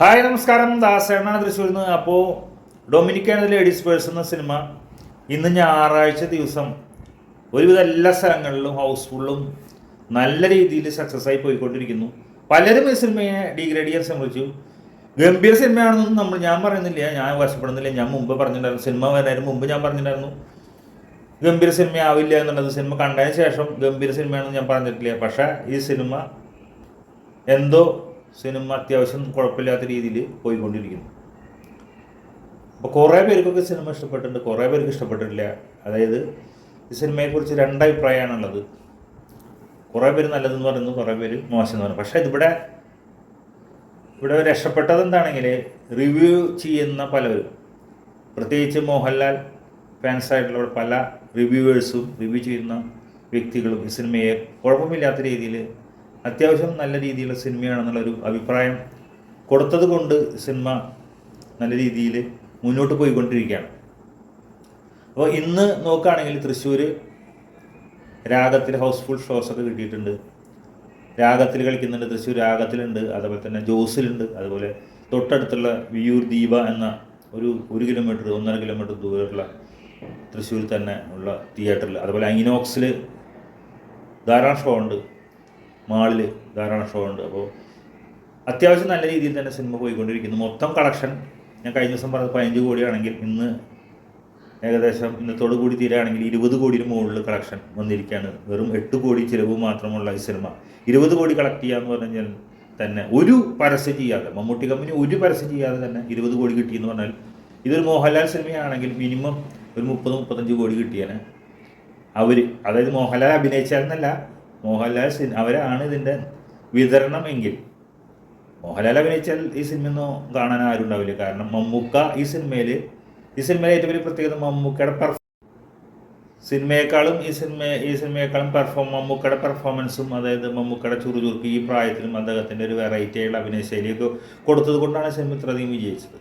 Hi നമസ്കാരം. ദാസേണാണ് തൃശ്ശൂരിൽ നിന്ന് അപ്പോൾ ഡൊമിനിക്കാണ് ലേഡീസ് പേഴ്സ് എന്ന സിനിമ. ഇന്ന് ഞായറാഴ്ച ദിവസം ഒരുവിധ എല്ലാ സ്ഥലങ്ങളിലും ഹൗസ്ഫുള്ളും നല്ല രീതിയിൽ സക്സസ് ആയി പോയിക്കൊണ്ടിരിക്കുന്നു. പലരും ഈ സിനിമയെ ഡിഗ്രേഡ് ചെയ്യാൻ ശ്രമിച്ചു. ഗംഭീര സിനിമയാണെന്നൊന്നും നമ്മൾ ഞാൻ പറയുന്നില്ല. ഞാൻ വശപ്പെടുന്നില്ല. ഞാൻ മുമ്പ് പറഞ്ഞിട്ടുണ്ടായിരുന്നു. സിനിമ വരുന്നതിന് മുമ്പ് ഞാൻ പറഞ്ഞിട്ടുണ്ടായിരുന്നു. ഗംഭീര സിനിമ ആവില്ല എന്നുള്ളത് സിനിമ കണ്ടതിന് ശേഷം ഗംഭീര സിനിമയാണെന്ന് ഞാൻ പറഞ്ഞിട്ടില്ല. പക്ഷേ ഈ സിനിമ എന്തോ സിനിമ അത്യാവശ്യം കുഴപ്പമില്ലാത്ത രീതിയിൽ പോയിക്കൊണ്ടിരിക്കുന്നു. അപ്പോൾ കുറേ പേർക്കൊക്കെ സിനിമ ഇഷ്ടപ്പെട്ടിട്ടുണ്ട് കുറേ പേർക്ക് ഇഷ്ടപ്പെട്ടിട്ടില്ല. അതായത് ഈ സിനിമയെക്കുറിച്ച് രണ്ടഭിപ്രായമാണുള്ളത്. കുറേ പേര് നല്ലതെന്ന് പറയുന്നു കുറേ പേര് മോശം എന്ന് പറയുന്നു. പക്ഷേ ഇതിവിടെ ഇവിടെ രക്ഷപ്പെട്ടത് എന്താണെങ്കിൽ റിവ്യൂ ചെയ്യുന്ന പലരും പ്രത്യേകിച്ച് മോഹൻലാൽ ഫാൻസായിട്ടുള്ള പല റിവ്യൂവേഴ്സും റിവ്യൂ ചെയ്യുന്ന വ്യക്തികളും ഈ സിനിമയെ കുഴപ്പമില്ലാത്ത രീതിയിൽ അത്യാവശ്യം നല്ല രീതിയിലുള്ള സിനിമയാണെന്നുള്ളൊരു അഭിപ്രായം കൊടുത്തത് കൊണ്ട് സിനിമ നല്ല രീതിയിൽ മുന്നോട്ട് പോയിക്കൊണ്ടിരിക്കുകയാണ്. അപ്പോൾ ഇന്ന് നോക്കുകയാണെങ്കിൽ തൃശ്ശൂർ രാഗത്തിൽ ഹൗസ്ഫുൾ ഷോസ് ഒക്കെ കിട്ടിയിട്ടുണ്ട്. രാഗത്തിൽ കളിക്കുന്നുണ്ട് തൃശ്ശൂർ രാഗത്തിലുണ്ട് അതുപോലെ തന്നെ ജോസിലുണ്ട് അതുപോലെ തൊട്ടടുത്തുള്ള വിയൂർ ദീപ എന്ന ഒരു ഒരു കിലോമീറ്റർ ഒന്നര കിലോമീറ്റർ ദൂരമുള്ള തൃശ്ശൂർ തന്നെ ഉള്ള തിയേറ്ററിൽ അതുപോലെ ഐനോക്സിൽ ധാരാളം ഷോ ഉണ്ട്. മാളിൽ ധാരാളം ഷോ ഉണ്ട്. അപ്പോൾ അത്യാവശ്യം നല്ല രീതിയിൽ തന്നെ സിനിമ പോയിക്കൊണ്ടിരിക്കുന്നു. മൊത്തം കളക്ഷൻ ഞാൻ കഴിഞ്ഞ ദിവസം പറഞ്ഞത് പതിനഞ്ച് കോടിയാണെങ്കിൽ ഇന്ന് ഏകദേശം ഇന്നത്തോടു കൂടി തീരുകയാണെങ്കിൽ ഇരുപത് കോടിയിൽ മുകളിൽ കളക്ഷൻ വന്നിരിക്കുകയാണ്. വെറും എട്ട് കോടി ചിലവ് മാത്രമുള്ള ഈ സിനിമ ഇരുപത് കോടി കളക്ട് ചെയ്യാന്ന് എന്ന് പറഞ്ഞു കഴിഞ്ഞാൽ തന്നെ ഒരു പരസ്യം ചെയ്യാതെ മമ്മൂട്ടി കമ്പനി ഒരു പരസ്യം ചെയ്യാതെ തന്നെ ഇരുപത് കോടി കിട്ടിയെന്ന് പറഞ്ഞാൽ ഇതൊരു മോഹൻലാൽ സിനിമയാണെങ്കിൽ മിനിമം ഒരു മുപ്പത് മുപ്പത്തഞ്ച് കോടി കിട്ടിയേനെ. അവർ അതായത് മോഹൻലാൽ അഭിനയിച്ചാലെന്നല്ല മോഹൻലാൽ സിനിമ അവരാണ് ഇതിന്റെ വിതരണം എങ്കിൽ. മോഹൻലാൽ അഭിനയിച്ചാൽ ഈ സിനിമയൊന്നും കാണാൻ ആരും ഉണ്ടാവില്ല. കാരണം മമ്മൂക്ക ഈ സിനിമയിൽ ഈ സിനിമയിലെ ഏറ്റവും വലിയ പ്രത്യേകത മമ്മൂക്കയുടെ പെർഫോം സിനിമയെക്കാളും ഈ സിനിമ ഈ സിനിമയെക്കാളും പെർഫോം മമ്മൂക്കയുടെ പെർഫോമൻസും അതായത് മമ്മൂക്കയുടെ ചുറുചുറുക്ക് ഈ പ്രായത്തിലും അദ്ദേഹത്തിന്റെ ഒരു വെറൈറ്റി ആയുള്ള അഭിനയ ശൈലിയൊക്കെ കൊടുത്തത് കൊണ്ടാണ് സിനിമ ഇത്രയധികം വിജയിച്ചത്.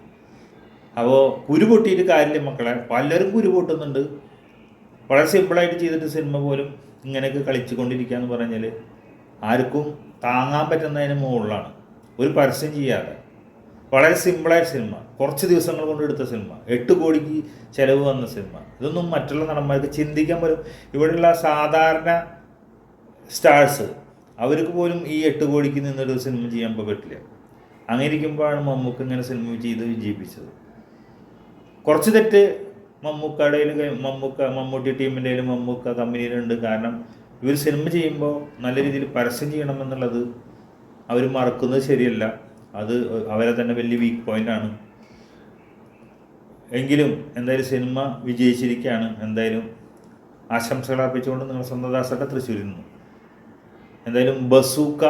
അപ്പോൾ കുരു പൊട്ടിയിട്ട് കാര്യമില്ല മക്കളെ. പലരും കുരു പൊട്ടുന്നുണ്ട്. വളരെ സിമ്പിളായിട്ട് ചെയ്തിട്ട് സിനിമ പോലും ഇങ്ങനെയൊക്കെ കളിച്ചുകൊണ്ടിരിക്കുക എന്ന് പറഞ്ഞാൽ ആർക്കും താങ്ങാൻ പറ്റുന്നതിന് മുകളിലാണ്. ഒരു പരസ്യം ചെയ്യാതെ. വളരെ സിമ്പിളായ സിനിമ കുറച്ച് ദിവസങ്ങൾ കൊണ്ട് എടുത്ത സിനിമ എട്ട് കോടിക്ക് ചിലവ് വന്ന സിനിമ ഇതൊന്നും മറ്റുള്ള നടന്മാർക്ക് ചിന്തിക്കാൻ പോലും ഇവിടെയുള്ള സാധാരണ സ്റ്റാർസ് അവർക്ക് പോലും ഈ എട്ട് കോടിക്ക് നിന്നൊരു സിനിമ ചെയ്യാൻ പറ്റില്ല. അങ്ങനെ ഇരിക്കുമ്പോഴാണ് മമ്മൂക്ക് ഇങ്ങനെ സിനിമ ചെയ്ത് വിജയിപ്പിച്ചത് കുറച്ച് തെറ്റ് മമ്മൂക്കയുടെ മമ്മൂക്ക മമ്മൂട്ടി ടീമിന്റെ മമ്മൂക്ക കമ്പനിയിലുണ്ട്. കാരണം ഇവർ സിനിമ ചെയ്യുമ്പോൾ നല്ല രീതിയിൽ പരസ്യം ചെയ്യണമെന്നുള്ളത് അവർ മറക്കുന്നത് ശരിയല്ല. അത് അവരെ തന്നെ വലിയ വീക്ക് പോയിന്റാണ് എങ്കിലും എന്തായാലും സിനിമ വിജയിച്ചിരിക്കുകയാണ്. എന്തായാലും ആശംസകൾ അർപ്പിച്ചുകൊണ്ട് നിങ്ങൾ സ്വന്തം ദാസട്ട തൃശ്ശൂരിൽ നിന്ന്. എന്തായാലും ബസൂക്ക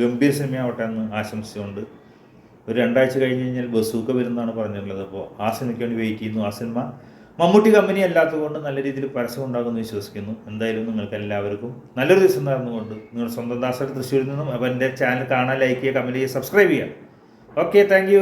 ഗംഭീര സിനിമയാവട്ടെ എന്ന് ആശംസിച്ചുകൊണ്ട് ഒരു രണ്ടാഴ്ച കഴിഞ്ഞ് കഴിഞ്ഞാൽ ബസൂക്ക വരുന്നതാണ് പറഞ്ഞിട്ടുള്ളത്. അപ്പോൾ ആ സിനിമയ്ക്ക് വേണ്ടി വെയിറ്റ് ചെയ്യുന്നു. ആ സിനിമ മമ്മൂട്ടി കമ്പനി അല്ലാത്തതുകൊണ്ട് നല്ല രീതിയിൽ പരസ്യം ഉണ്ടാകുമെന്ന് വിശ്വസിക്കുന്നു. എന്തായാലും നിങ്ങൾക്ക് എല്ലാവർക്കും നല്ലൊരു ദിവസം നടന്നുകൊണ്ട് നിങ്ങൾ സ്വന്തം ദാസർ തൃശ്ശൂരിൽ നിന്നും അപ്പോൾ എന്റെ ചാനൽ കാണാൻ ലൈക്ക് ചെയ്യുക കമന്റ് ചെയ്യുക സബ്സ്ക്രൈബ് ചെയ്യുക. Okay thank